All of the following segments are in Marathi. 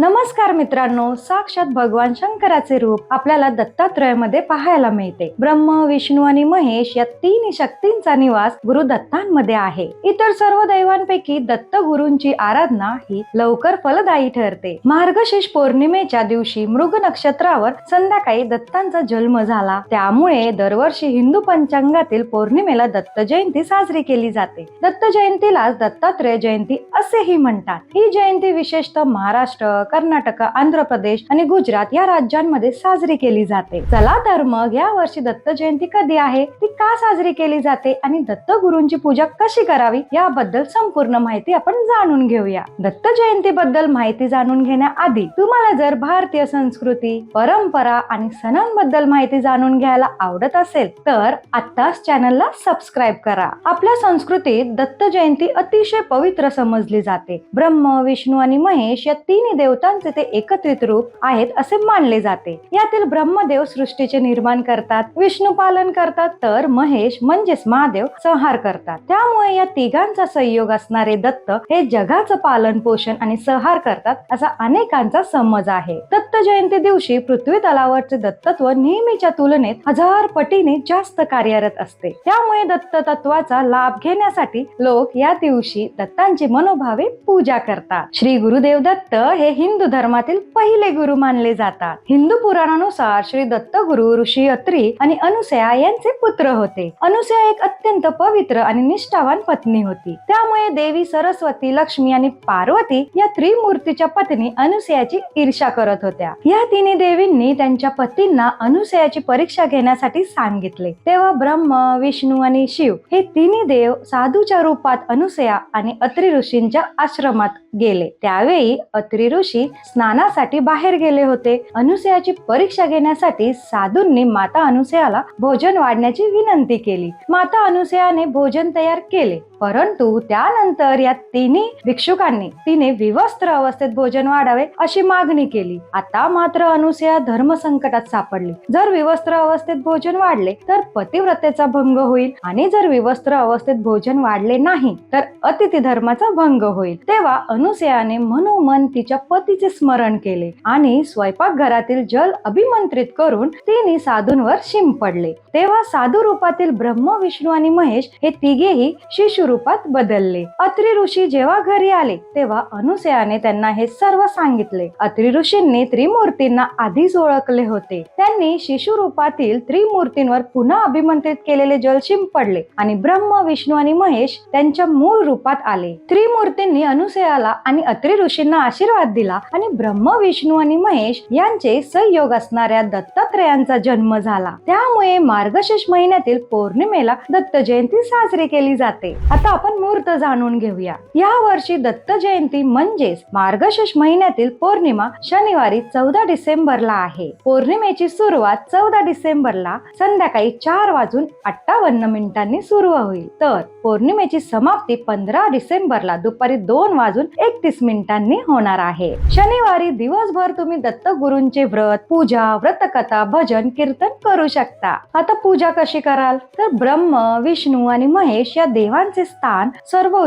नमस्कार मित्रांनो साक्षात भगवान शंकराचे रूप आपल्याला दत्तात्रयामध्ये पाहायला मिळते. ब्रह्म विष्णू आणि महेश या तीन शक्तींचा निवास गुरु दत्तांमध्ये आहे. इतर सर्व दैवांपैकी दत्त गुरूंची आराधना ही लवकर फलदायी ठरते. मार्गशीर्ष पौर्णिमेच्या दिवशी मृग नक्षत्रावर संध्याकाळी दत्तांचा जन्म झाला. त्यामुळे दरवर्षी हिंदू पंचांगातील पौर्णिमेला दत्त जयंती साजरी केली जाते. दत्त जयंतीला दत्तात्रय जयंती असेही म्हणतात. ही जयंती विशेषतः महाराष्ट्र कर्नाटक आंध्र प्रदेश आणि गुजरात या राज्यांमध्ये साजरी केली जाते. चला तर मग या वर्षी दत्त जयंती कधी आहे? ती का साजरी केली जाते आणि दत्त गुरूंची पूजा कशी करावी याबद्दल संपूर्ण माहिती आपण जाणून घेऊया. दत्त जयंती बद्दल माहिती जाणून घेण्याआधी तुम्हाला जर भारतीय संस्कृती परंपरा आणि सणांबद्दल माहिती जाणून घ्यायला आवडत असेल तर आत्ताच चॅनलला सबस्क्राईब करा. आपल्या संस्कृतीत दत्त जयंती अतिशय पवित्र समजली जाते. ब्रह्म विष्णू आणि महेश या तिन्ही देवतांचे ते एकत्रित रूप आहेत असे मानले जाते. यातील ब्रह्मदेव सृष्टीचे निर्माण करतात विष्णू पालन करतात तर महेश म्हणजेच महादेव संहार करतात. त्यामुळे या तिघांचा संयोग असणारे दत्त हे जगाचं पालन पोषण आणि संहार करतात असा अनेकांचा समज आहे. दत्त जयंती दिवशी पृथ्वी तलावरचे दत्तत्व नेहमीच्या तुलनेत हजार पटीने जास्त कार्यरत असते. त्यामुळे दत्त तत्वाचा लाभ घेण्यासाठी लोक या दिवशी दत्तांची भावे पूजा करतात. श्री गुरुदेव दत्त हे हिंदू धर्मातील पहिले गुरु मानले जातात. हिंदू पुराणानुसार श्री दत्त गुरु ऋषी अत्री आणि अनुसया यांचे पुत्र होते. अनुसया एक अत्यंत पवित्र आणि निष्ठावान पत्नी होती. त्यामुळे देवी सरस्वती लक्ष्मी आणि पार्वती या त्रिमूर्तीच्या पत्नी अनुसयाची ईर्षा करत होत्या. या तिन्ही देवींनी त्यांच्या पतींना अनुसयाची परीक्षा घेण्यासाठी सांगितले. तेव्हा ब्रह्म विष्णू आणि शिव हे तिन्ही देव साधूच्या रूपात अनुसया आणि अत्री ऋषींच्या आश्रमात गेले. त्यावेळी अत्री ऋषी स्नानासाठी बाहेर गेले होते. अनुसयाची परीक्षा घेण्यासाठी साधूंनी माता अनुसयाला भोजन वाढण्याची विनंती केली. माता अनुसयाने भोजन तयार केले. परंतु त्यानंतर या तिन्ही भिक्षुकांनी तिने विवस्त्र अवस्थेत भोजन वाढावे अशी मागणी केली. आता मात्र अनुसया धर्म संकटात सापडली. जर विवस्त्र अवस्थेत भोजन वाढले तर पतिव्रतेचा भंग होईल आणि जर विवस्त्र अवस्थेत भोजन वाढले नाही तर अतिथी धर्माचा भंग होईल. तेव्हा अनुसयाने मनोमन तिच्या पतीचे स्मरण केले आणि स्वयंपाकघरातील जल अभिमंत्रित करून तिने साधूंवर शिंपडले. तेव्हा साधू रूपातील ब्रह्म विष्णू आणि महेश हे तिघेही शिशु स्वरूपात बदलले. अत्री ऋषी जेव्हा घरी आले तेव्हा अनुसयाने त्यांना हे सर्व सांगितले. अत्री ऋषींनी त्रिमूर्तींना आधीच ओळखले होते. त्यांनी शिशु रूपातील त्रिमूर्तींवर पुन्हा अभिमंत्रित केलेले जल शिंपडले आणि ब्रह्म विष्णू आणि महेश त्यांच्या मूळ रूपात आले. त्रिमूर्तींनी अनुसयाला आणि अत्री ऋषींना आशीर्वाद दिला आणि ब्रह्म विष्णू आणि महेश यांचे संयोग असणाऱ्या दत्तात्रयांचा जन्म झाला. त्यामुळे मार्गशीर्ष महिन्यातील पौर्णिमेला दत्त जयंती साजरी केली जाते. आता आपण मुहूर्त जाणून घेऊया. या वर्षी दत्त जयंती म्हणजेच मार्गशीर्ष महिन्यातील पौर्णिमा शनिवारी चौदा डिसेंबरला आहे. पौर्णिमेची सुरुवात चौदा डिसेंबरला संध्याकाळी चार वाजून अठ्ठावन्न मिनिटांनी सुरू होईल. तर पौर्णिमेची समाप्ती पंधरा डिसेंबरला दुपारी दोन वाजून एकतीस मिनिटांनी होणार आहे. शनिवारी दिवसभर तुम्ही दत्त गुरूंचे व्रत पूजा व्रतकथा भजन कीर्तन करू शकता. आता पूजा कशी कराल? तर ब्रह्म विष्णू आणि महेश या देवांचे स्थान सर्व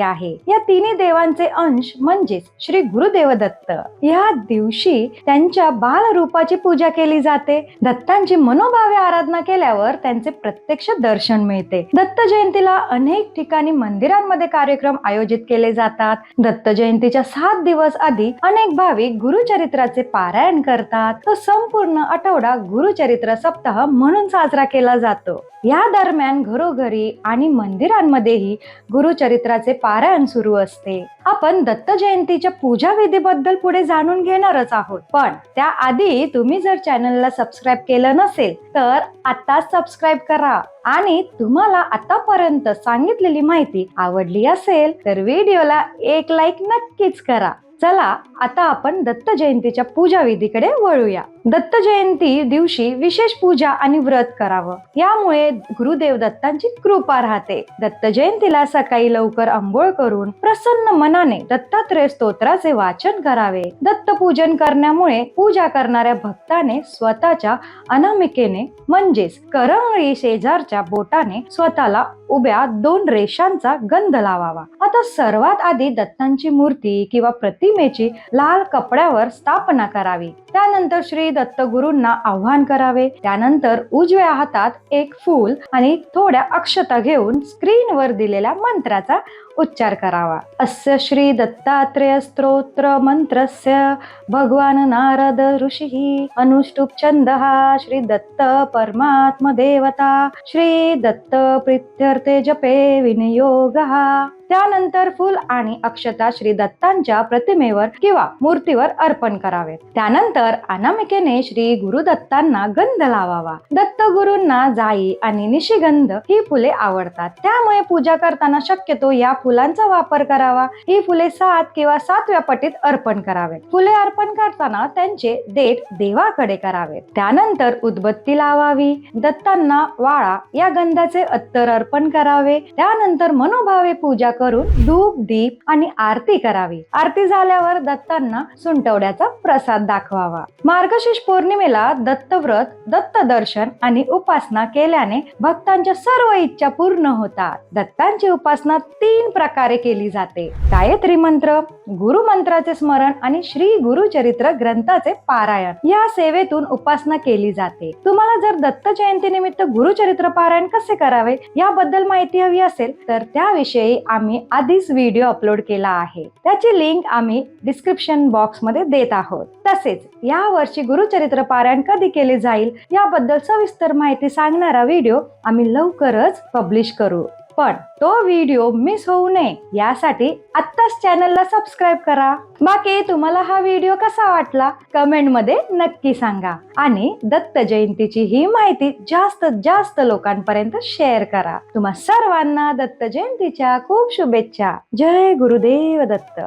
आहे. या तिन्ही देवांचे अंश म्हणजेच श्री गुरुदेव दत्त या दिवशी त्यांच्या बाल रूपाची पूजा केली जाते. दत्तांची मनोभावे आराधना केल्यावर त्यांचे प्रत्यक्ष दर्शन मिळते. दत्त जयंतीला अनेक ठिकाणी मंदिरांमध्ये कार्यक्रम आयोजित केले जातात. दत्त जयंतीच्या सात दिवस आधी अनेक भाविक गुरुचरित्राचे पारायण करतात. तो संपूर्ण आठवडा गुरुचरित्र सप्ताह म्हणून साजरा केला जातो. या दरम्यान घरोघरी आणि मंदिरांमध्येही गुरुचरित्राचे पारायण सुरू असते. आपण दत्त जयंतीच्या पूजा विधीबद्दल पुढे जाणून घेणारच आहोत. पण त्याआधी तुम्ही जर चॅनलला सबस्क्राईब केलं नसेल तर आता सबस्क्राईब करा. आणि तुम्हाला आतापर्यंत सांगितलेली माहिती आवडली असेल तर व्हिडिओला एक लाईक नक्कीच करा. चला आता आपण दत्त जयंतीच्या पूजा विधीकडे वळूया. दत्त जयंती दिवशी विशेष पूजा आणि व्रत करावं. यामुळे गुरुदेव दत्तांची कृपा राहते. दत्त जयंतीला सकाळी लवकर आंघोळ करून प्रसन्न मनाने दत्तात्रय स्तोत्राचे वाचन करावे. दत्त पूजन करण्यामुळे पूजा करणाऱ्या भक्ताने स्वतःच्या अनामिकेने म्हणजेच करंगळी शेजारच्या बोटाने स्वतःला उभ्या दोन रेषांचा गंध लावावा. आता सर्वात आधी दत्तांची मूर्ती किंवा प्रतिमेची लाल कपड्यावर स्थापना करावी. त्यानंतर श्री दत्तगुरूंना आव्हान करावे. त्यानंतर उजव्या हातात एक फूल आणि थोड्या अक्षता घेऊन स्क्रीनवर दिलेल्या मंत्राचा उच्चार करावा. अस्य श्री दत्तात्रेय स्तोत्र मंत्रस्य भगवान नारद ऋषी अनुष्टुप छंद श्री दत्त परमात्म देवता श्री दत्त प्रित्यर्थे जपे विनियोग। त्यानंतर फुल आणि अक्षता श्री दत्तांच्या प्रतिमेवर किंवा मूर्तीवर अर्पण करावे त्यानंतर अनामिकेने श्री गुरु दत्तांना गंध लावावा. दत्त गुरूंना जाई आणि निशिगंध ही फुले आवडतात. त्यामुळे पूजा करताना शक्यतो या फुलांचा वापर करावा. ही फुले सात किंवा सातव्या पटीत अर्पण करावेत. फुले अर्पण करताना त्यांचे देठ देवाकडे करावेत. त्यानंतर उदबत्ती लावावी. दत्तांना वाळा या गंधाचे अत्तर अर्पण करावे. त्यानंतर मनोभावे पूजा करून धूप दीप आणि आरती करावी. आरती झाल्यावर दत्तांना सुंटवड्याचा प्रसाद दाखवावा. मार्गशीर्ष पौर्णिमेला दत्तव्रत दत्त दर्शन आणि उपासना केल्याने भक्तांच्या सर्व इच्छा पूर्ण होतात. दत्तांची उपासना तीन प्रकारे केली जाते. गायत्री मंत्र गुरु मंत्राचे स्मरण आणि श्री गुरुचरित्र ग्रंथाचे पारायण. या सेवेतून उपासना केली जाते. तुम्हाला जर दत्त जयंती निमित्त गुरुचरित्र पारायण कसे करावे याबद्दल माहिती हवी असेल तर त्याविषयी आम्ही आधीच व्हिडिओ अपलोड केला आहे. त्याची लिंक आम्ही डिस्क्रिप्शन बॉक्समध्ये देत आहोत. तसेच या वर्षी गुरुचरित्र पारायण कधी केले जाईल याबद्दल सविस्तर माहिती सांगणारा व्हिडिओ आम्ही लवकरच पब्लिश करू. पण तो व्हिडिओ मिस होऊ नये यासाठी आत्ताच चॅनलला सबस्क्राईब करा. बाकी तुम्हाला हा व्हिडिओ कसा वाटला कमेंटमध्ये नक्की सांगा. आणि दत्त जयंतीची ही माहिती जास्तीत जास्त लोकांपर्यंत शेअर करा. तुम्हा सर्वांना दत्त जयंतीच्या खूप शुभेच्छा. जय गुरुदेव दत्त.